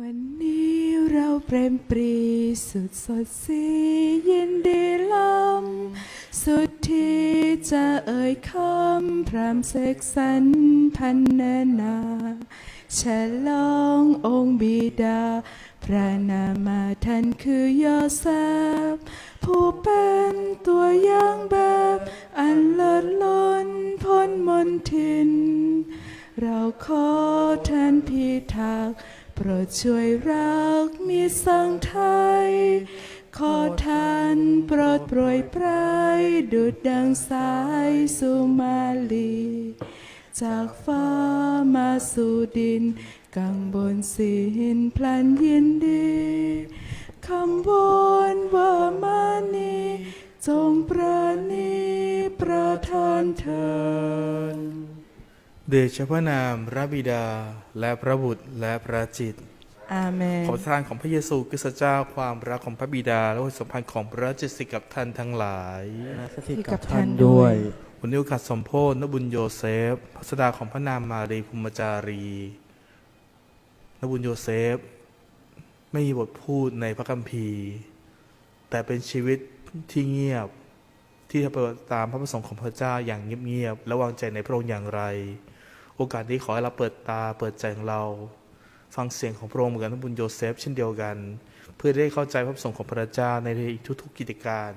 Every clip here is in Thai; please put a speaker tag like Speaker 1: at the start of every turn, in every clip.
Speaker 1: วันนี้เราเปรมปรีสุดสดสียินดีลำสุดที่จะเอ่ยคำพรำเสกสรรพันนานาฉลององค์บิดา พระนามาท่านคือยอแซบผู้เป็นตัวอย่างแบบ อันเลิศล้นพ้นมนทิน เราขอท่านพิทักษ์ โปรดช่วยรักมีสังไทย ขอท่านโปรดโปรยปรายดุดดังสายสุมาลี จากฟ้ามาสู่ดิน กังบนสินพลันยินดีคำบนว่ามานีจงประนีประทานเถิด
Speaker 2: เดชะพระนามพระบิดา และพระบุตรและพระจิต
Speaker 1: อาเมน
Speaker 2: ขอประทานของพระเยซูคริสต์เจ้าความรักของพระบิดา และความสัมพันธ์ของพระจิตสิทธิ์กับท่านทั้งหลาย
Speaker 3: สถิตกับท่านด้วย
Speaker 2: วันนี้โอกาสสมโพธินบุญโยเซฟพระสดาของพระนามมารีภูมิจารีนบุญโยเซฟ ไม่มีบทพูดในพระคัมภีร์ แต่เป็นชีวิตที่เงียบที่ทำตามพระประสงค์ของพระเจ้าอย่างเงียบๆและวางใจในพระองค์อย่างไร โอกาสนี้ขอให้เราเปิดตาเปิดใจของเรา ฟังเสียงของพระองค์เหมือนกับนบุญโยเซฟเช่นเดียวกัน เพื่อได้เข้าใจพระประสงค์ของพระเจ้าในทุกๆกิจการ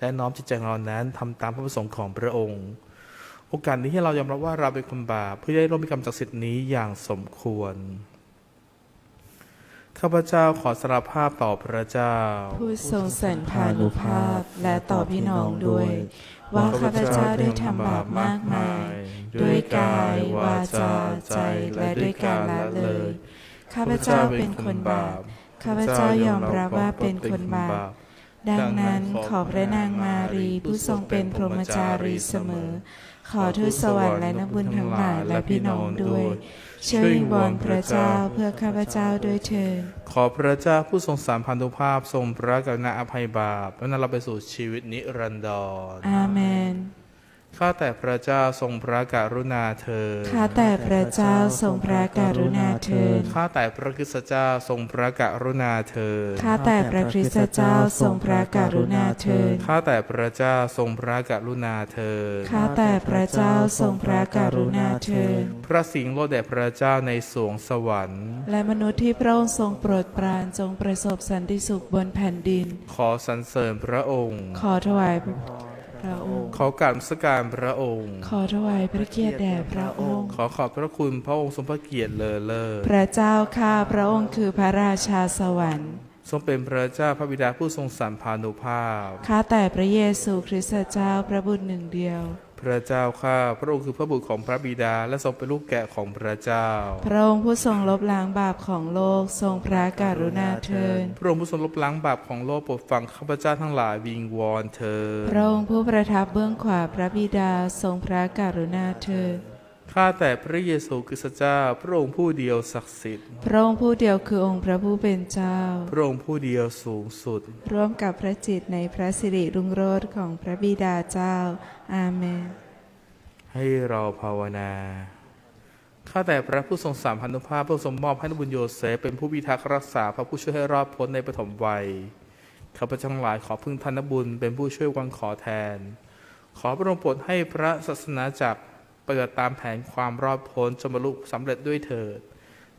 Speaker 2: และน้อมจิตใจของเรานั้นทำตามพระประสงค์ของพระองค์ โอกาสนี้ให้เรายอมรับว่าเราเป็นคนบาปเพื่อได้ร่วมมีกรรมจากสิทธินี้อย่างสมควร ข้าพเจ้าขอสารภาพต่อพระเจ้า
Speaker 1: ผู้ทรงสันพานุภาพและต่อพี่น้องด้วย ว่าข้าพเจ้าได้ทำบาปมากมาย ด้วยกาย วาจา ใจและด้วยการละเลย ข้าพเจ้าเป็นคนบาป ข้าพเจ้ายอมรับว่าเป็นคนบาป ดังนั้นขอพระนางมารีผู้ทรงเป็นพรหมจารีเสมอ ขอทูตสวรรค์และนักบุญทั้งหลายและพี่น้องด้วย ช่วยวิงบอนพระเจ้าเพื่อข้าพเจ้าด้วยเถิด
Speaker 2: ขอพระเจ้าผู้ทรงสามพันธุภาพทรงพระกรุณาอภัยบาปและนำเราไปสู่ชีวิตนิรันดร
Speaker 1: อาเมน
Speaker 2: ข้าแต่พระเจ้าทรงพระกรุณาเถิด
Speaker 1: ข้าแต่พระเจ้าทรงพระกรุณาเถิด
Speaker 2: ข้าแต่พระคริสตเจ้าทรงพระกรุณาเถิด
Speaker 1: ข้าแต่พระคริสตเจ้าทรงพระกรุณาเถิด
Speaker 2: ข้าแต่พระเจ้าทรงพระกรุณาเถิด
Speaker 1: ข้าแต่พระเจ้าทรงพระกรุณาเถิด
Speaker 2: พระสิงห์โลดแด่พระเจ้าในสวงสวรรค์
Speaker 1: และมนุษย์ที่พระองค์ทรงโปรดปรานจงประสบสันติสุขบนแผ่นดิน
Speaker 2: ขอสรรเสริญพระองค์
Speaker 1: ขอถวาย พระองค์
Speaker 2: ขอกรารสการพระองค์
Speaker 1: ขอถวายพระเกียรติแด่พระองค์
Speaker 2: ขอขอบพระคุณพระองค์ทรงพระเกียรติเลอเลิศ
Speaker 1: พระเจ้าข้าพระองค์คือพระราชาสวรรค์
Speaker 2: ทรงเป็นพระเจ้าพระบิดาผู้ทรงสัมพานุภาพ
Speaker 1: ข้าแต่พระเยซูคริสต์เจ้าพระบุตรหนึ่งเดียว
Speaker 2: พระเจ้าข้าพระองค์คือพระบุตรของพระบิดาและทรงเป็นลูกแกะของพระเจ้า
Speaker 1: พระองค์ผู้ทรงลบล้างบาปของโลกทรงพระกรุณาเทิน
Speaker 2: พระองค์ผู้ทรงลบล้างบาปของโลกโปรดฟังข้าพเจ้าทั้งหลายวิงวอนเธอญ
Speaker 1: พระองค์ผู้ประทับเบื้องขวาพระบิดาทรงพระกรุณาเทิน
Speaker 2: ข้าแต่พระเยซูคริสต์เจ้า พระองค์ผู้เดียวศักดิ์สิทธิ์
Speaker 1: พระองค์ผู้เดียวคือองค์พระผู้เป็นเจ้า
Speaker 2: พระองค์ผู้เดียวสูงสุด
Speaker 1: ร่วมกับพระจิตในพระสิริรุ่งโรจน์ของพระบิดาเจ้า อาเมน
Speaker 2: ให้เราภาวนา ข้าแต่พระผู้ทรงสามพันุภาพพระองค์ทรงมอบให้นบุญโยเซฟเป็นผู้พิทักษ์รักษาพระผู้ช่วยให้รอดพ้นในปฐมวัย ข้าพเจ้าทั้งหลายขอพึ่งท่านนบุญเป็นผู้ช่วยวังขอแทน ขอพระองค์โปรดให้พระศาสนาจักรปฏิบัติตามแผนความรอดพ้นจนบรรลุสำเร็จด้วยเถิด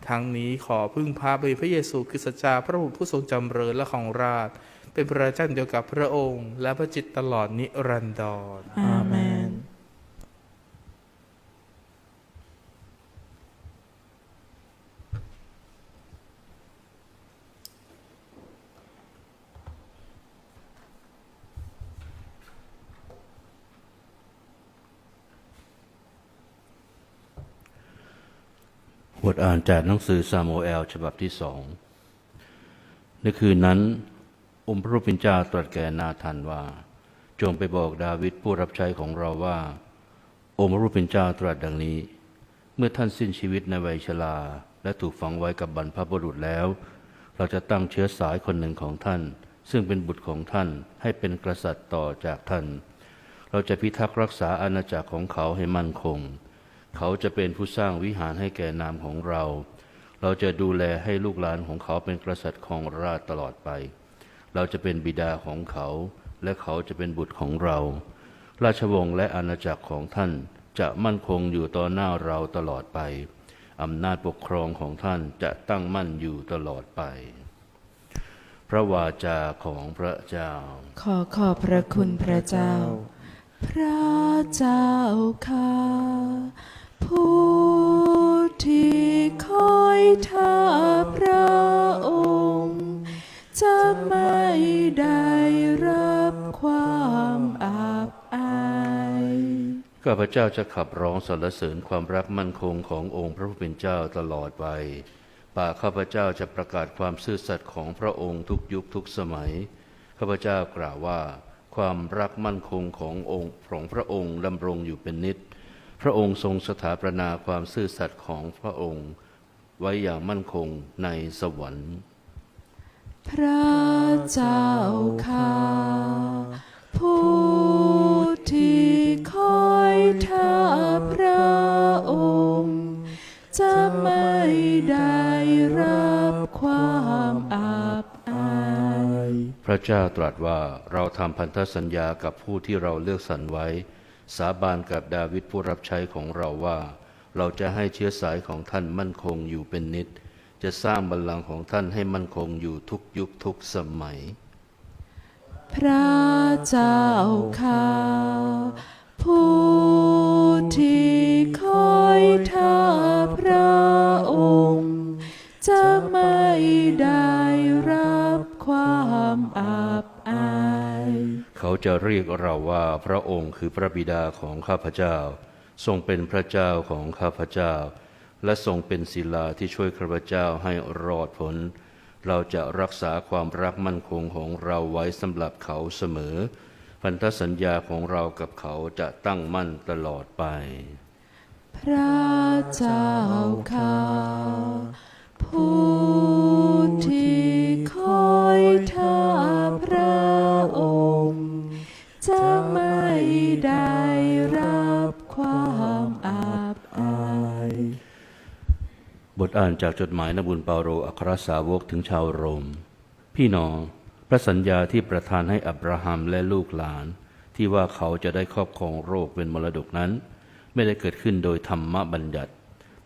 Speaker 2: ทั้งนี้ขอพึ่งพาบริพระเยซูคริสต์เจ้าพระบุตรผู้ทรงจำเริญและของราช เป็นพระเจ้าเดียวกับพระองค์ และพระจิตรตลอดนิรันดร
Speaker 1: อาเมน
Speaker 4: บทอ่านจากหนังสือซามูเอล ฉบับที่สอง ในคืนนั้น องค์พระผู้เป็นเจ้าตรัสแก่นาธานว่า จงไปบอกดาวิดผู้รับใช้ของเราว่า องค์พระผู้เป็นเจ้าตรัสดังนี้ เมื่อท่านสิ้นชีวิตในวัยชราและถูกฝังไว้กับบรรพบุรุษแล้ว เราจะตั้งเชื้อสายคนหนึ่งของท่าน ซึ่งเป็นบุตรของท่านให้เป็นกษัตริย์ต่อจากท่าน เราจะพิทักษ์รักษาอาณาจักรของเขาให้มั่นคง เขาจะเป็นผู้สร้างวิหารให้แก่นามของเรา เราจะดูแลให้ลูกหลานของเขาเป็นกษัตริย์ของราชตลอดไป เราจะเป็นบิดาของเขา และเขาจะเป็นบุตรของเรา ราชวงศ์และอาณาจักรของท่านจะมั่นคงอยู่ต่อหน้าเราตลอดไป อำนาจปกครองของท่านจะตั้งมั่นอยู่ตลอดไป พระวาจาของพระเจ้า
Speaker 1: ขอขอบพระคุณพระเจ้า พระเจ้าค่ะ ผู้ที่คอยท่าพระองค์ จะไม่ได้รับความอับอาย
Speaker 4: ข้าพเจ้าจะขับร้องสรรเสริญความรักมั่นคงขององค์พระผู้เป็นเจ้าตลอดไปปากข้าพเจ้าจะประกาศความซื่อสัตย์ของพระองค์ทุกยุคทุกสมัย ข้าพเจ้ากล่าวว่า ความรักมั่นคงขององค์ของพระองค์ดำรงอยู่เป็นนิจ พระองค์ทรงสถาปนาความซื่อสัตย์ของพระองค์ ไว้อย่างมั่นคงในสวรรค์
Speaker 1: พระเจ้าค่ะผู้ที่คอยท่าพระองค์ จะไม่ได้รับความอับอาย
Speaker 4: พระเจ้าตรัสว่าเราทำพันธสัญญากับผู้ที่เราเลือกสรรไว้ สาบานกับดาวิดผู้รับใช้ของเราว่า เราจะให้เชื้อสายของท่านมั่นคงอยู่เป็นนิจ จะสร้างบัลลังก์ของท่านให้มั่นคงอยู่ทุกยุคทุกสมัย
Speaker 1: พระเจ้าค่ะผู้ที่คอยท่าพระองค์ จะไม่ได้รับความอับอาย
Speaker 4: เขาจะเรียกเราว่าพระองค์คือพระบิดาของข้าพเจ้า ทรงเป็นพระเจ้าของข้าพเจ้า และทรงเป็นศิลาที่ช่วยข้าพเจ้าให้รอดพ้น เราจะรักษาความรักมั่นคงของเราไว้สำหรับเขาเสมอ พันธสัญญาของเรากับเขาจะตั้งมั่นตลอดไป
Speaker 1: พระเจ้าค่ะผู้ที่คอยท่าพระองค์ จะไม่ได้รับความอับอาย
Speaker 4: บทอ่านจากจดหมายนบุญเปาโลอัครสาวกถึงชาวโรม พี่น้อง พระสัญญาที่ประทานให้อับราฮัมและลูกหลาน ที่ว่าเขาจะได้ครอบครองโรคเป็นมรดกนั้น ไม่ได้เกิดขึ้นโดยธรรมบัญญัติ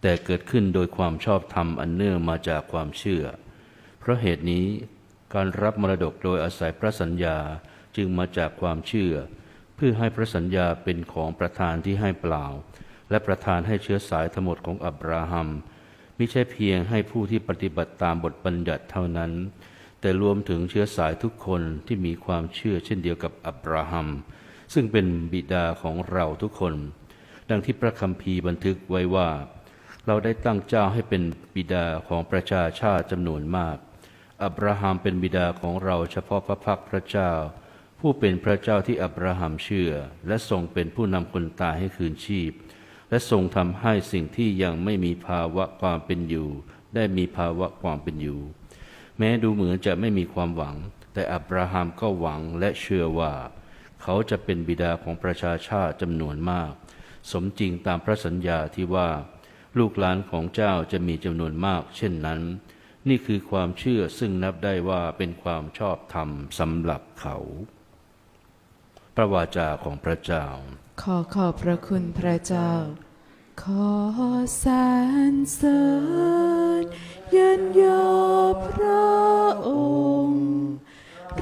Speaker 4: แต่เกิดขึ้นโดยความชอบธรรมอันเนื่องมาจากความเชื่อ เพราะเหตุนี้ การรับมรดกโดยอาศัยพระสัญญาจึงมาจากความเชื่อ เพื่อให้พระสัญญาเป็นของประธานที่ให้เปล่า และประธานให้เชื้อสายทั้งหมดของอับราฮัม ม่ใช่เพียงให้ผู้ที่ปฏิบัติตามบทบัญญัติเท่านั้น แต่รวมถึงเชื้อสายทุกคนที่มีความเชื่อเช่นเดียวกับอับราฮัม ซึ่งเป็นบิดาของเราทุกคน ดังที่พระคัมภีร์บันทึกไว้ว่า เราได้ตั้งเจ้าให้เป็นบิดาของประชาชาติจำนวนมาก อับราฮัมเป็นบิดาของเราเฉพาะพระพักตร์พระเจ้า ผู้เป็นพระเจ้าที่อับราฮัมเชื่อ และทรงเป็นผู้นำคนตายให้คืนชีพ และทรงทำให้สิ่งที่ยังไม่มีภาวะความเป็นอยู่ ได้มีภาวะความเป็นอยู่ แม้ดูเหมือนจะไม่มีความหวัง แต่อับราฮัมก็หวังและเชื่อว่า เขาจะเป็นบิดาของประชาชาติจำนวนมาก สมจริงตามพระสัญญาที่ว่า ลูกหลานของเจ้าจะมีจำนวนมาก เช่นนั้น นี่คือความเชื่อซึ่งนับได้ว่าเป็นความชอบธรรมสำหรับเขา พระวาจาของพระเจ้า
Speaker 1: ขอขอบพระคุณพระเจ้า ขอสรรเสริญยันยอพระองค์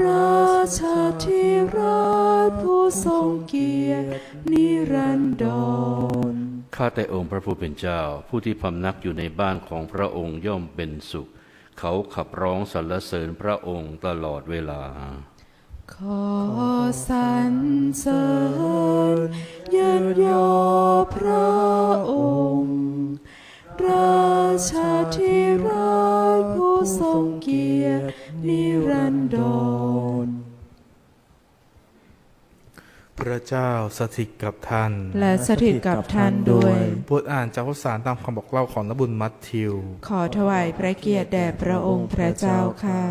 Speaker 1: ราชาธิราชผู้ทรงเกียรตินิรันดร
Speaker 4: ข้าแต่องค์พระผู้เป็นเจ้า ผู้ที่พำนักอยู่ในบ้านของพระองค์ย่อมเป็นสุข เขาขับร้องสรรเสริญพระองค์ตลอดเวลา
Speaker 1: ขอสรรเสริญยันยอพระองค์ ราชาธิราชผู้ทรงเกียรตินิรันดร
Speaker 2: พระเจ้าสถิตกับท่าน
Speaker 1: และสถิตกับท่านด้วย
Speaker 2: บทอ่านจากพระสารตามคำบอกเล่าของนบุญมัทธิว
Speaker 1: ขอถวายพระเกียรติแด่พระองค์พระเจ้าค่ะ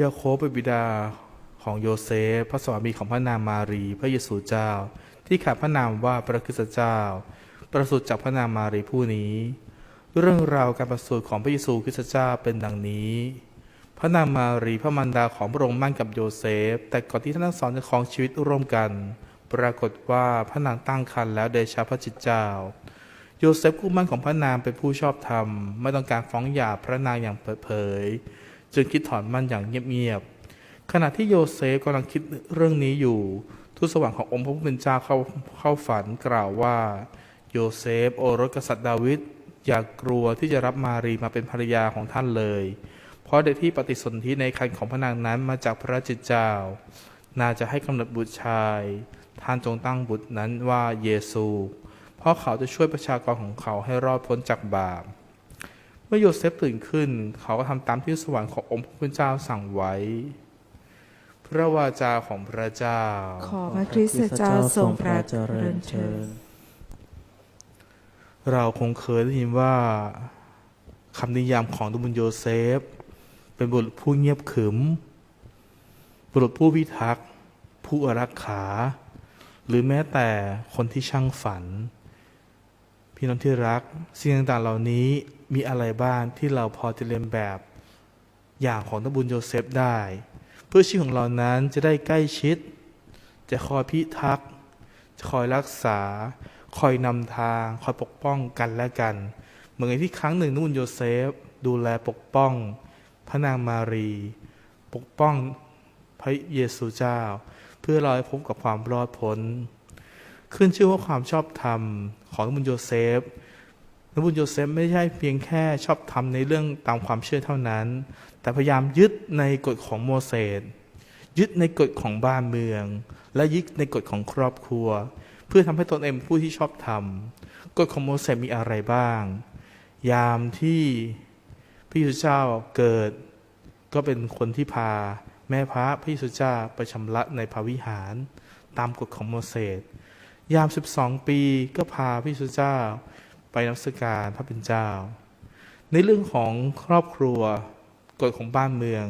Speaker 2: ยาโคบเป็นบิดา ของโยเซฟพระสวามีของพระนามมารี พระเยซูเจ้า ที่ขาดพระนามว่าพระคริสตเจ้า ประสูติจากพระนามมารีผู้นี้ เรื่องราวการประสูติของพระเยซูคริสตเจ้าเป็นดังนี้ พระนางมารีพระมารดาของพระองค์มั่นกับโยเซฟ แต่ก่อนที่ท่านทั้งสองจะครองชีวิตร่วมกัน ปรากฏว่าพระนางตั้งครรภ์แล้วเดชะพระจิตเจ้าโยเซฟคู่มั่นของพระนางเป็นผู้ชอบธรรม ไม่ต้องการฟ้องหย่าพระนางอย่างเปิดเผย จึงคิดถอนมั่นอย่างเงียบๆ ขณะที่โยเซฟกำลังคิดเรื่องนี้อยู่ ทูตสวรรค์ขององค์พระผู้เป็นเจ้าเข้าเข้าฝันกล่าวว่า โยเซฟโอรสกษัตริย์ดาวิดอย่ากกลัวที่จะรับมารีมาเป็นภรรยาของท่านเลย เพราะเด็กที่ปฏิสนธิในครรภ์ของพระนางนั้นมาจากพระจิตเจ้า น่าจะให้กำเนิดบุตรชาย ท่านจงตั้งบุตรนั้นว่าเยซู เพราะเขาจะช่วยประชากรของเขาให้รอดพ้นจากบาป เมื่อโยเซฟตื่นขึ้น เขาก็ทำตามที่สวรรค์ขององค์พระผู้เป็นเจ้าสั่งไว้ พระวาจาของพระเจ้า
Speaker 1: ขอพระคริสต์เจ้าทรงพระเจริญเชิญ
Speaker 2: เราคงเคยได้ยินว่าคำนิยามของตุบุญโยเซฟ เป็นบุรุษผู้เงียบขรึม บุรุษผู้พิทักษ์ผู้อารักขา หรือแม้แต่คนที่ช่างฝัน พี่น้องที่รัก สิ่งต่างๆเหล่านี้มีอะไรบ้างที่เราพอจะเรียนแบบ อย่างของตบุญโยเซฟได้เพื่อชีวิตของเรานั้นจะได้ใกล้ชิด จะคอยพิทักษ์จะคอยรักษา คอยนำทาง คอยปกป้องกันและกัน เหมือนที่ครั้งหนึ่งนุ่นโยเซฟ ดูแลปกป้อง พระนางมารี ปกป้องพระเยซูเจ้า เพื่อเราให้พบกับความรอดพ้น ขึ้นชื่อว่าความชอบธรรมของนบุญโยเซฟ นบุญโยเซฟไม่ใช่เพียงแค่ชอบธรรมในเรื่องตามความเชื่อเท่านั้น แต่พยายามยึดในกฎของโมเสสยึดในกฎของบ้านเมือง และยึดในกฎของครอบครัว เพื่อทำให้ตนเองเป็นผู้ที่ชอบธรรมกฎของโมเสสมีอะไรบ้าง ยามที่พระเยซูเจ้าเกิด ก็เป็นคนที่พาแม่พระพระเยซูเจ้าไปชำระในพระวิหารตามกฎของโมเสสยาม 12 ปีก็พาพระเยซูเจ้า ไปนมัสการพระเป็นเจ้า ในเรื่องของครอบครัวกฎของบ้านเมือง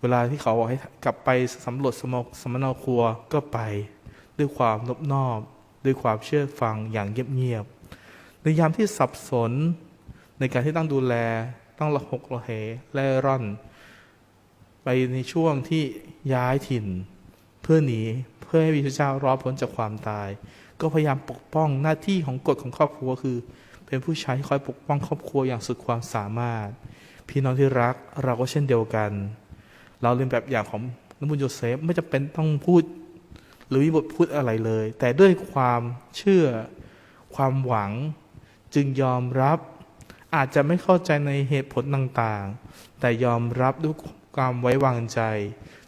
Speaker 2: เวลาที่เขาบอกให้กลับไปสำรวจสมสมนาครัวก็ไป ด้วยความนอบนอบ ด้วยความเชื่อฟังอย่างเงียบๆในยามที่สับสนในการที่ต้องดูแลต้องระหกระเหแล่ร่อน ไปในช่วงที่ย้ายถิ่น เพื่อหนีเพื่อให้พระเจ้ารอดพ้นจากความตาย ก็พยายามปกป้องหน้าที่ของกฎของครอบครัวคือ เป็นผู้ชายที่คอยปกป้องครอบครัวอย่างสุดความสามารถ พี่น้องที่รักเราก็เช่นเดียวกัน เราเรียนแบบอย่างของนบุญโยเซฟไม่จำเป็นต้องพูด หรือมีบทพูดอะไรเลย แต่ด้วยความเชื่อความหวังจึงยอมรับ อาจจะไม่เข้าใจในเหตุผลต่างๆ แต่ยอมรับด้วยความไว้วางใจ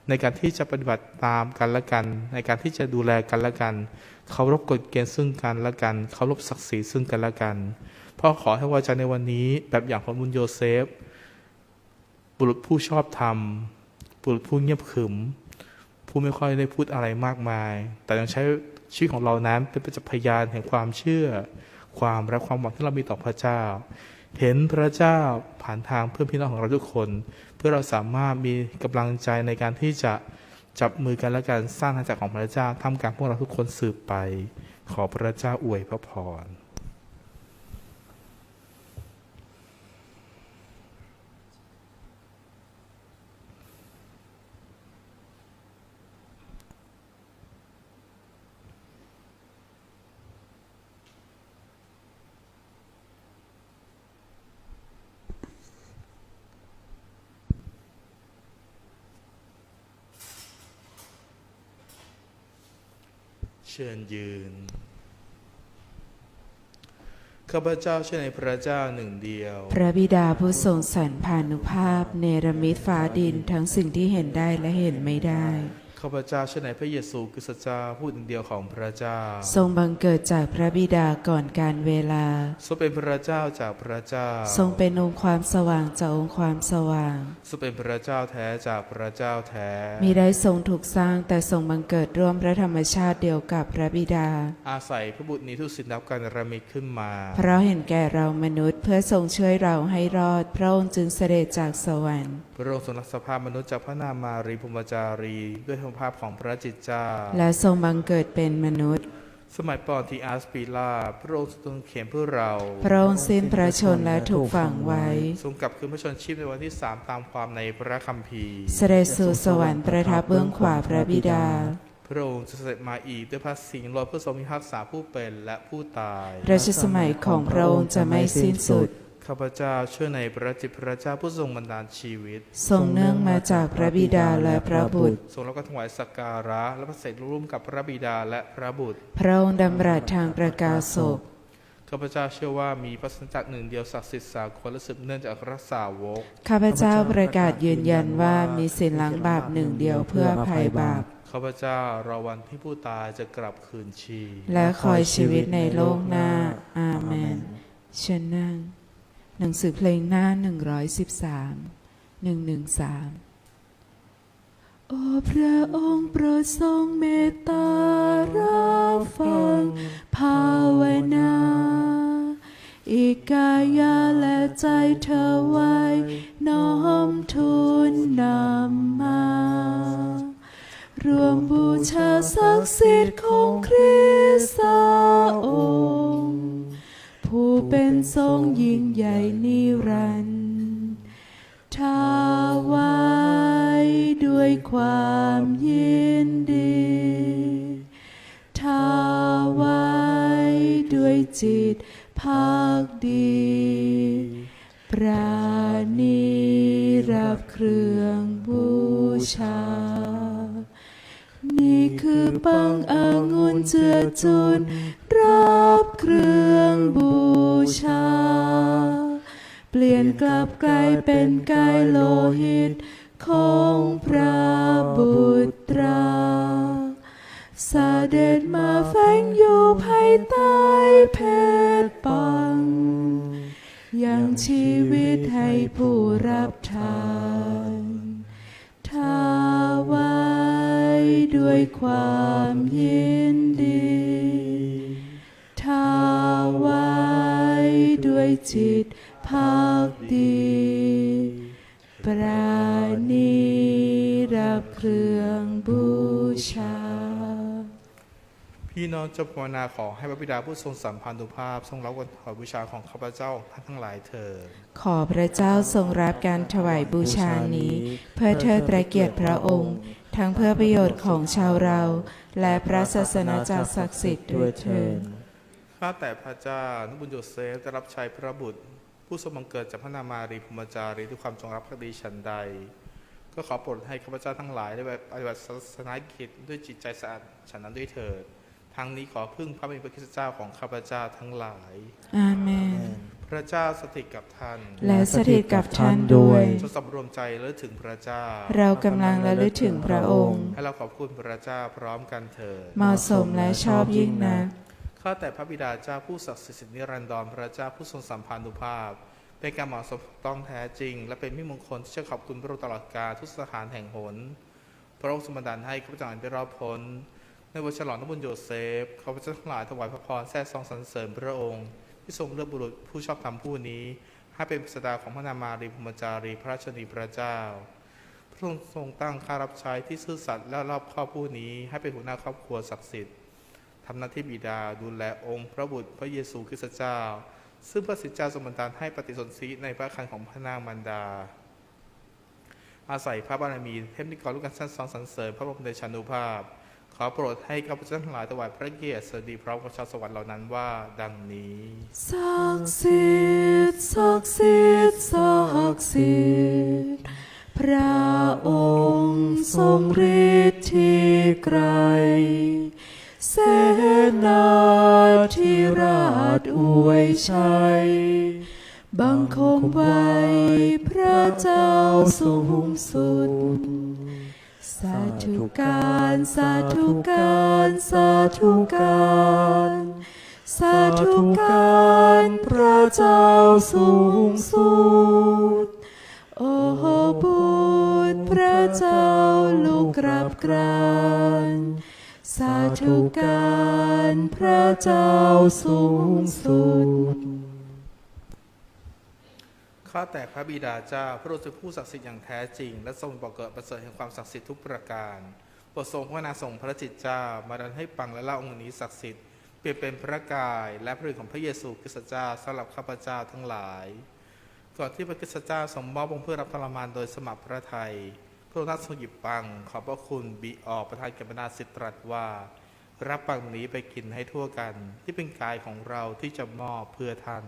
Speaker 2: ในการที่จะปฏิบัติตามกันและกัน ในการที่จะดูแลกันและกันเคารพกฎเกณฑ์ซึ่งกันและกันเคารพศักดิ์ศรีซึ่งกันและกันพราะขอให้วาจาในวันนี้แบบอย่างของบุญโยเซฟ บุรุษผู้ชอบธรรม บุรุษผู้เงียบขรึม ผู้ไม่ค่อยได้พูดอะไรมากมาย แต่ยังใช้ชีวิตของเรานั้นเป็นประจักษ์พยานแห่งความเชื่อ ความรักความหวังที่เรามีต่อพระเจ้า เห็นพระเจ้าผ่านทางเพื่อนพี่น้องของเราทุกคน พื่อเราสามารถมีกำลังใจในการที่จะจับมือกันและการสร้างอาณาจักรของพระเจ้าทำการพวกเราทุกคนสืบไป ขอพระเจ้าอวยพระพร เชิญยืน ข้าพเจ้าเชื่อในพระเจ้าหนึ่งเดียว
Speaker 1: พระบิดาผู้ทรงสรรพานุภาพ เนรมิตฟ้าดินทั้งสิ่งที่เห็นได้และเห็นไม่ได้
Speaker 2: ข้าพเจ้าเชื่อในพระเยซูคริสต์เจ้าผู้หนึ่งเดียวของพระเจ้า
Speaker 1: ทรงบังเกิดจากพระบิดาก่อนการเวลา
Speaker 2: ทรงเป็นพระเจ้าจากพระเจ้า
Speaker 1: ทรงเป็นองค์ความสว่างจากองค์ความสว่าง
Speaker 2: ทรงเป็นพระเจ้าแท้จากพระเจ้าแท้
Speaker 1: มีได้ทรงถูกสร้างแต่ทรงบังเกิดร่วมพระธรรมชาติเดียวกับพระบิดา
Speaker 2: อาศัยพระบุตรนี้ทุกสิ่งนับการระมิดขึ้นมา
Speaker 1: เพราะเห็นแก่เรามนุษย์เพื่อทรงช่วยเราให้รอด พระองค์จึงเสด็จจากสวรรค์
Speaker 2: พระองค์ทรงรักสภาพมนุษย์จากพระนามมารีภูมิจารีด้วยธรรมภาพของพระจิตเจ้า
Speaker 1: และทรงบังเกิดเป็นมนุษย์
Speaker 2: สมัยปอนทีอาสปีลาพระองค์ทรงเขียนเพื่อเรา
Speaker 1: พระองค์สิ้นพระชนและถูกฝังไว้
Speaker 2: ทรงกลับคืนพระชนชีพในวันที่สามตามความในพระคัมภีร์
Speaker 1: เสด็จสู่สวรรค์ประทับเบื้องขวาพระบิดา
Speaker 2: พระองค์จะเสด็จมาอีกด้วยพระสิงห์รอเพื่อทรงพิพากษาผู้เป็นและผู้ตาย
Speaker 1: ราชสมัยของพระองค์จะไม่สิ้นสุด
Speaker 2: ข้าพเจ้าเชื่อในพระจิตพระเจ้าผู้ทรงบันดาลชีวิต
Speaker 1: ทรงเนื่องมาจากพระบิดาและพระบุตร
Speaker 2: ทรงรับการถวายสักการะและพระเสด็จร่วมกับพระบิดาและพระบุตร
Speaker 1: พระองค์ดำรัสทางประกาศศพ
Speaker 2: ข้าพเจ้าเชื่อว่ามีพระสัญจักรหนึ่งเดียวศักดิ์สิทธิ์สากลและสืบเนื่องจากรักษาวก
Speaker 1: ข้าพเจ้าประกาศยืนยันว่ามีศีลล้างบาปหนึ่งเดียวเพื่ออภัยบาป
Speaker 2: ข้าพเจ้ารอวันที่ผู้ตายจะกลับคืนชี
Speaker 1: และคอยชีวิตในโลกหน้า อาเมนเชิญนั่ง หนังสือเพลงหน้า 113 113 โอ้พระองค์โปรดทรงเมตตารับฟัง ภาวนา อีกกายาและใจเธอไว้ น้อมทูลนำมารวมบูชาศักดิ์สิทธิ์ของคริสต์องค์ ผู้เป็นทรงยิ่งใหญ่นิรันดร์ถาวายด้วยความยินดีถาวายด้วยจิตภาคดี ปราณีรับเครื่องบูชา นี่คือปังอางุ่นเจือจุน รับเครื่องบูชา เปลี่ยนกลับกายเป็นกายโลหิต ของพระบุตราเสด็จมาแฝงอยู่ภายใต้เพศปัง ยังชีวิตให้ผู้รับทานถาวายด้วยความยิน จิตภาคดี ปราณีรับเครื่องบูชา
Speaker 2: พี่น้องเจะภาวนาขอให้พระบิดาผู้ทรงสัมพันธุภาพ ทรงรับการถวายบูชาของข้าพเจ้าท่านทั้งหลายเถิด
Speaker 1: ขอพระเจ้าทรงรับการถวายบูชานี้ เพื่อเทิดพระเกียรติพระองค์ ทั้งเพื่อประโยชน์ของชาวเรา และพระศาสนาจักรศักดิ์สิทธิ์ด้วยเถิด
Speaker 2: ข้าแต่พระเจ้านุบุญโยเซฟจะรับใช้พระบุตร ผู้ทรงบังเกิดจากพระนามารีภูมิจารีด้วยความจงรักภักดีฉันใด ก็ขอโปรดให้ข้าพเจ้าทั้งหลายได้ปฏิบัติศาสนากิจด้วยจิตใจสะอาดฉันนั้นด้วยเถิดทางนี้ขอพึ่งพระเป็นพระคริสตเจ้าของข้าพเจ้าทั้งหลาย
Speaker 1: อาเมน
Speaker 2: พระเจ้าสถิตกับท่าน
Speaker 1: และสถิตกับท่านด้วย
Speaker 2: จงสำรวมใจและถึงพระเจ้า
Speaker 1: เรากำลังระลึกถึงพระองค์
Speaker 2: ให้เราขอบคุณพระเจ้าพร้อมกันเถิด
Speaker 1: เหมาะสมและชอบยิ่งนัก
Speaker 2: ข้าแต่พระบิดาเจ้าผู้ศักดิ์สิทธิ์นิรันดรพระเจ้าผู้ทรงสัมพันธุภาพ เป็นการเหมาะสมต้องแท้จริง และเป็นมิมงคลที่จะขอบคุณพระองค์ตลอดกาลทุกสถานแห่งหน พระองค์ทรงบันดาลให้ข้าพเจ้าได้รอดพ้นในวันฉลองนบุญโยเซฟข้าพเจ้าทั้งหลายถวายพระพรแท้ทรงสรรเสริญพระองค์ ที่ทรงเลือกบุรุษผู้ชอบธรรมผู้นี้ให้เป็นสดาของพระนามารีภูมิจารีพระราชนีพระเจ้า พระองค์ทรงตั้งข้ารับใช้ที่ซื่อสัตย์และรอบคอบผู้นี้ให้เป็นหัวหน้าครอบครัวศักดิ์สิทธิ์ ทำหน้าที่บิดาดูแลองค์พระบุตรพระเยซูคริสต์เจ้า ซึ่งพระสิทธิ์เจ้าทรงบันดาลให้ปฏิสนธิในพระคันของพระนางมารดา อาศัยพระบารมีเทพนิกรลูกกันสั้นสองสรรเสริญพระบรมเดชานุภาพ ขอโปรดให้ข้าพเจ้าทั้งหลายถวายพระเกียรติสดีพร้อมกับชาวสวรรค์เหล่านั้นว่า ดังนี้
Speaker 1: ศักสิทธิ์ศักสิทธิ์ศักสิทธิ์พระองค์ทรงฤทธิ์ที่ไกล เสนาธิราชอวยชัย บังคมไว้พระเจ้าสูงสุด สาธุการสาธุการสาธุการสาธุการพระเจ้าสูงสุด โอ้บุตรพระเจ้าลูกกราบกราน สาธุการพระเจ้าสูงสุด
Speaker 2: ข้าแต่พระบิดาเจ้าพระองค์เป็นผู้ศักดิ์สิทธิ์อย่างแท้จริง และทรงบอกเกิดประเสริฐแห่งความศักดิ์สิทธิ์ทุกประการโปรดทรงพระนาส่งพระจิตเจ้า มาดันให้ปังและล่าองค์นี้ศักดิ์สิทธิ์เปลี่ยนเป็นพระกาย และพระฤทธิ์ของพระเยซูคริสต์เจ้าสำหรับข้าพเจ้าทั้งหลาย ก่อนที่พระคริสต์เจ้าสมมอบองค์เพื่อรับทรมานโดยสมัครพระทัย พระองค์ท่านทรงหยิบปัง ขอบพระคุณบิออกประทานแก่บรรดาสิตรัสว่า รับปังนี้ไปกินให้ทั่วกันที่เป็นกายของเราที่จะมอบเพื่อท่าน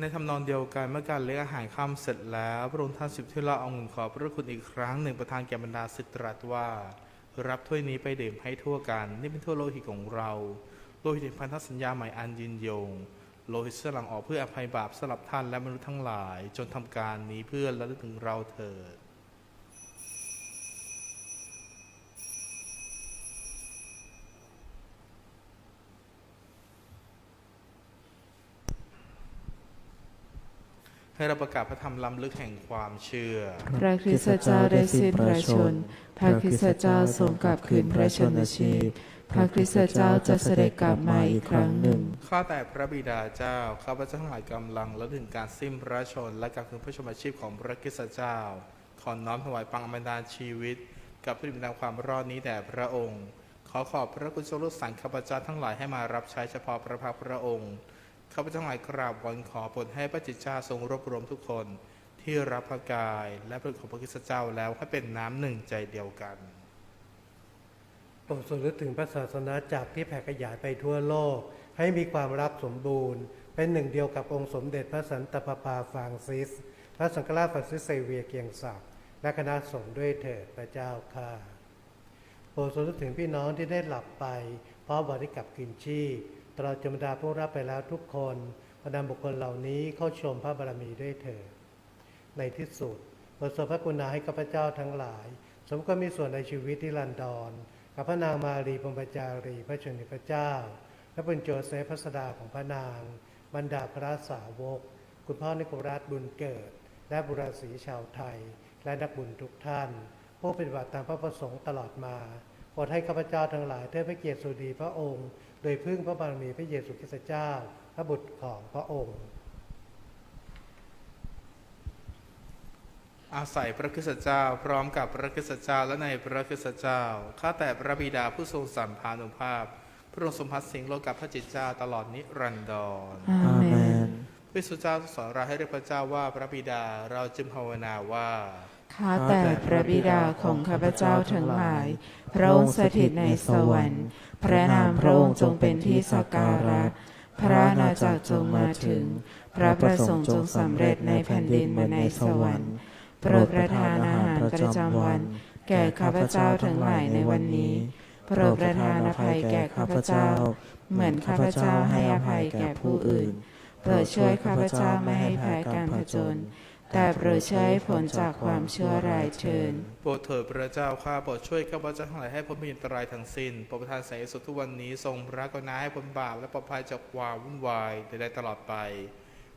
Speaker 2: ในทำนองเดียวกันเมื่อการเลี้ยงอาหารค่ำเสร็จแล้ว พระองค์ท่านสิบที่เราเอาเงินขอบพระคุณอีกครั้งหนึ่งประทานแก่บรรดาสิตรัสว่า รับถ้วยนี้ไปดื่มให้ทั่วกัน นี่เป็นทั่วโลหิตของเรา โลหิตแห่งพันธสัญญาใหม่อันยืนยง โลหิตสลังออกเพื่ออภัยบาปสำหรับท่านและมนุษย์ทั้งหลาย จนทำการนี้เพื่อระลึกถึงเราเถิด ให้เราประกาศพระธรรมล้ำลึกแห่งความเชื่อ
Speaker 1: พระคริสตเจ้าได้สิ้นพระชน พระคริสตเจ้าทรงกลับคืนพระชนชีพ พระคริสตเจ้าจะเสด็จกลับมาอีกครั้งหนึ่ง
Speaker 2: ข้าแต่พระบิดาเจ้า ข้าพเจ้าทั้งหลายกำลังและถึงการสิ้นพระชน และการคืนพระชนมชีพของพระคริสตเจ้า ขอน้อมถวายปังอมดานชีวิต กับพระบิดาความรอดนี้แด่พระองค์ ขอขอบพระคุณทรงลูกสันข้าพเจ้าทั้งหลายให้มารับใช้เฉพาะพระพักตร์พระองค์ ข้าพเจ้าทั้งหลายกราบวอนขอผลให้พระจิตเจ้าทรงรวบรวมทุกคนที่รับพระกายและพระของพระคริสตเจ้าแล้วให้เป็นน้ำหนึ่งใจเดียวกัน
Speaker 3: โปรดทรงนึกถึงพระศาสนาจักรที่แผ่ขยายไปทั่วโลก ให้มีความรับสมบูรณ์ เป็นหนึ่งเดียวกับองค์สมเด็จพระสันตะปาปาฟรางซิส พระสังฆราชฟรานซิสเซเวียเกียงศักดิ์และคณะสงฆ์ด้วยเถิดพระเจ้าข้าโปรดทรงนึกถึงพี่น้องที่ได้หลับไป เพราะบริกับกินชีพ ตลอดจนบรรดาผู้รับไปแล้วทุกคนบรรดาบุคคลเหล่านี้เข้าชมพระบารมีด้วยเถิดในที่สุดบทสวดพระกุณาให้ข้าพเจ้าทั้งหลาย สมก็มีส่วนในชีวิตที่ลันดอนกับพระนางมารีพรหมจารีพระชนกพระเจ้า และเป็นโจเซฟพัสดาของพระนาง บรรดาพระสาวก คุณพ่อนิโครัสบุญเกิด และบุราษีชาวไทย และนักบุญทุกท่านผู้ปฏิบัติตามพระประสงค์ตลอดมาโปรดให้ข้าพเจ้าทั้งหลายได้พระเกียรติสุดีพระองค์ โดยพึ่งพระบารมีพระเยซูคริสต์เจ้า พระบุตรของพระองค์
Speaker 2: อาศัยพระคริสตเจ้าพร้อมกับพระคริสตเจ้าและในพระคริสตเจ้า ข้าแต่พระบิดาผู้ทรงสัมภานุภาพ พระองค์ทรงพัดสิงโลกกับพระจิตเจ้าตลอดนิรันดร
Speaker 1: อาเมน
Speaker 2: พระสุเจ้าสอนเราให้เรียกพระเจ้าว่าพระบิดาเราจึงภาวนาว่า
Speaker 1: ข้าแต่พระบิดาของข้าพเจ้าทั้งหลาย พระองค์สถิตในสวรรค์ พระนามพระองค์จงเป็นที่สักการะ พระอาณาจักรจงมาถึง พระประสงค์จงสำเร็จในแผ่นดินเหมือนในสวรรค์โปรดประทานอาหารประจำวัน แก่ข้าพเจ้าทั้งหลายในวันนี้โปรดประทานอภัยแก่ข้าพเจ้า เหมือนข้าพเจ้าให้อภัยแก่ผู้อื่นโปรดช่วยข้าพเจ้าไม่ให้แพ้การผจญ แต่โปรดใช้ผลจากความชั่วร้ายเทิน
Speaker 2: โปรดเถิดพระเจ้าข้าโปรดช่วยข้าพเจ้าทั้งหลายให้พ้นมีอันตรายทั้งสิ้นโปรดประทานแสงสุดทุกวันนี้ทรงพระกรุณาให้พ้นบาปและปลอดภัยจากความวุ่นวายได้ตลอดไป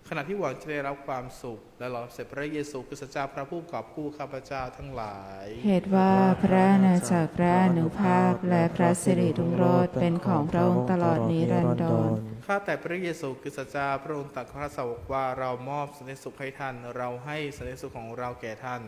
Speaker 2: ขณะที่หวังจะได้รับความสุข และรอเสด็จพระเยซูคริสต์เจ้าพระผู้กอบกู้ข้าพเจ้าทั้งหลาย
Speaker 1: เหตุว่าพระอาณาจักรพระอนุภาพและพระสิริรุ่งโรจน์เป็นของพระองค์ตลอดนิรันดร
Speaker 2: ข้าแต่พระเยซูคริสต์เจ้าพระองค์ตรัสกับพระสาวกว่าเรามอบสันติสุขให้ท่าน เราให้สันติสุขของเราแก่ท่าน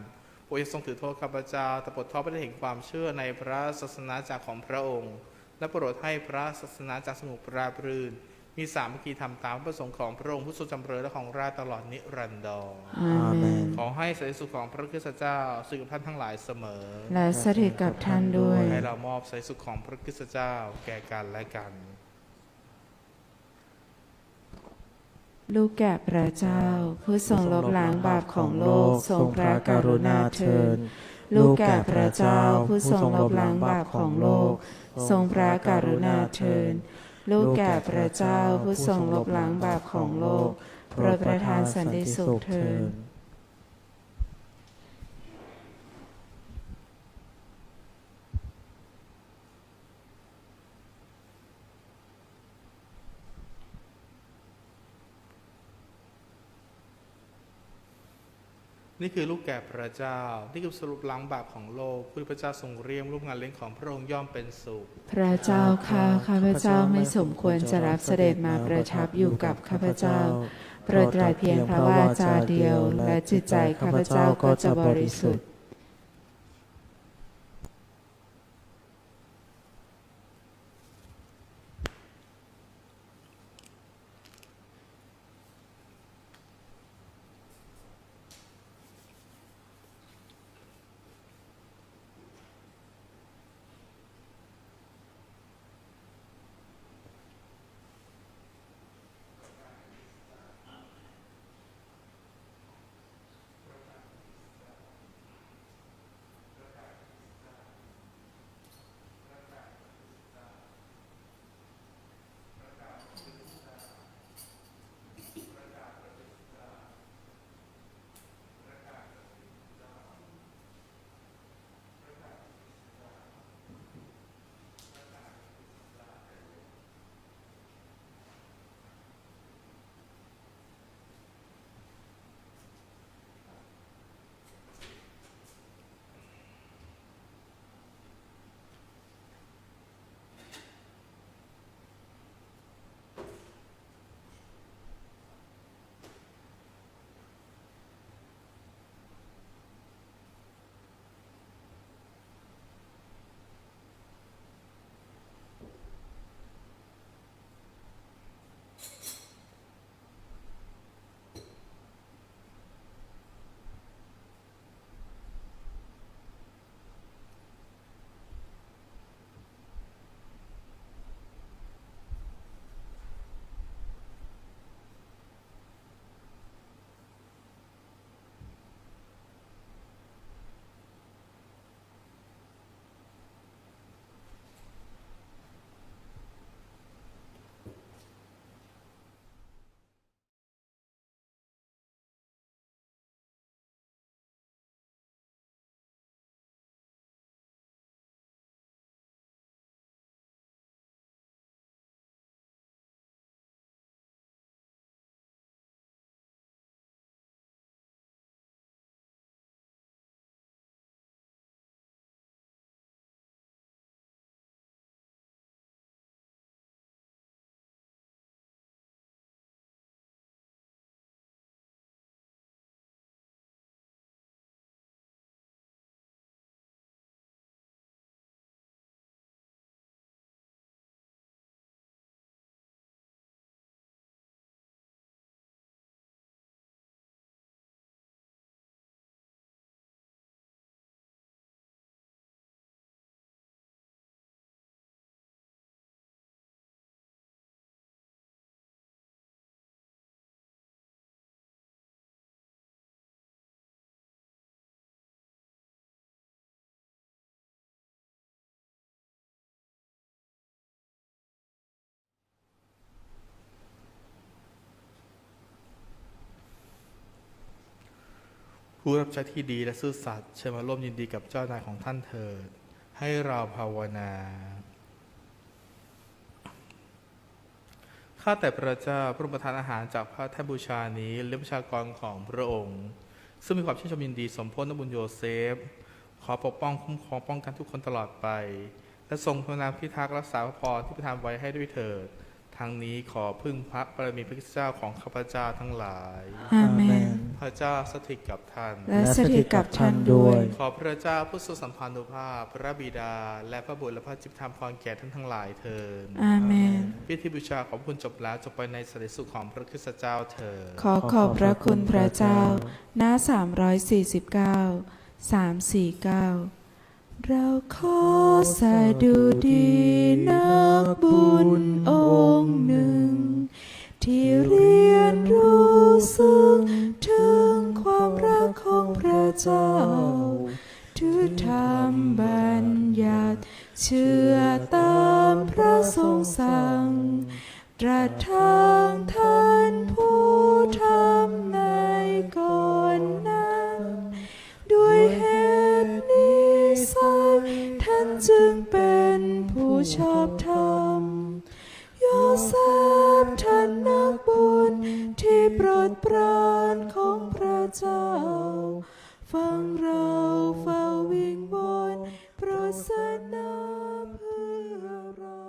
Speaker 2: โปรดอย่าทรงถือโทษข้าพเจ้าแต่โปรดทอดพระเห็นความเชื่อในพระศาสนาจักรของพระองค์ และโปรดให้พระศาสนาจักรสงบราบรื่น มีสามัคคีทำตามพระประสงค์ของพระองค์ผู้ทรงจำเริญและของราชย์ตลอดนิรันดร
Speaker 1: อาเมน
Speaker 2: ขอให้สันติสุขของพระคริสต์เจ้าสึกกับท่านทั้งหลายเสมอ
Speaker 1: และสถิตกับท่านด้วย
Speaker 2: ให้เรามอบสันติสุขของพระคริสต์เจ้าแก่กันและกัน
Speaker 1: ลูกแก่พระเจ้า ผู้ทรงลบล้างบาปของโลกทรงพระกรุณาเทินลูกแก่พระเจ้า ผู้ทรงลบล้างบาปของโลก ทรงพระกรุณาเทิน ลูกแก่พระเจ้าผู้ทรงลบล้างบาปของโลกโปรดประทานสันติสุขเถิ
Speaker 2: ด นี่คือลูกแก่พระเจ้า นี่คือสรุปล้างบาปของโลกผู้ที่พระเจ้าทรงเรียมรูปงานเลี้ยงของพระองค์ย่อมเป็นสุข
Speaker 1: พระเจ้าข้าข้าพเจ้าไม่สมควรจะรับเสด็จมาประทับอยู่กับข้าพเจ้าโปรดตรัสเพียงพระวาจาเดียว และจิตใจข้าพเจ้าก็จะบริสุทธิ์
Speaker 2: ผู้รับใช้ที่ดีและซื่อสัตย์เชิญมาร่วมยินดีกับเจ้านายของท่านเถิด ให้เราภาวนา ข้าแต่พระเจ้าพระองค์ประทานอาหารจากพระแทบูชานี้และประชากรของพระองค์ ซึ่งมีความชื่นชมยินดีสมโพธินบุญโยเซฟ ขอปกป้องคุ้มครองป้องกันทุกคนตลอดไป และทรงพระนามพิทักษ์รักษาพระพรที่ประทานไว้ให้ด้วยเถิดทั้งนี้ขอพึ่งพระบารมีพระเจ้าของข้าพเจ้าทั้งหลาย
Speaker 1: อาเมน
Speaker 2: พระเจ้าสถิตกับท่าน
Speaker 1: และสถิตกับท่านด้วย
Speaker 2: ขอพระเจ้าผู้ทรงสัมพันธุภาพ พระบิดา และพระบุตรและพระจิตธรรมพรแก่ท่านทั้งหลายเถิด
Speaker 1: อาเมน
Speaker 2: พิธีบูชาของคุณจบแล้วจบไปในสันติสุขของพระคริสตเจ้าเถิด
Speaker 1: ขอขอบพระคุณพระเจ้า หน้า 349 349 เราขอสดุดีนักบุญองค์หนึ่ง ที่เรียนรู้ซึ่งถึงความรักของพระเจ้าทุกธรรมบัญญัติเชื่อตามพระทรงสั่งตรัสทางท่านผู้ทำในก่อนนั้นด้วยเหตุนี้สัยท่านจึงเป็นผู้ชอบธรรม ทราบท่านนักบุญที่โปรดปรานของพระเจ้า ฟังเราเฝ้าวิงบนโปรดสนาเพื่อเรา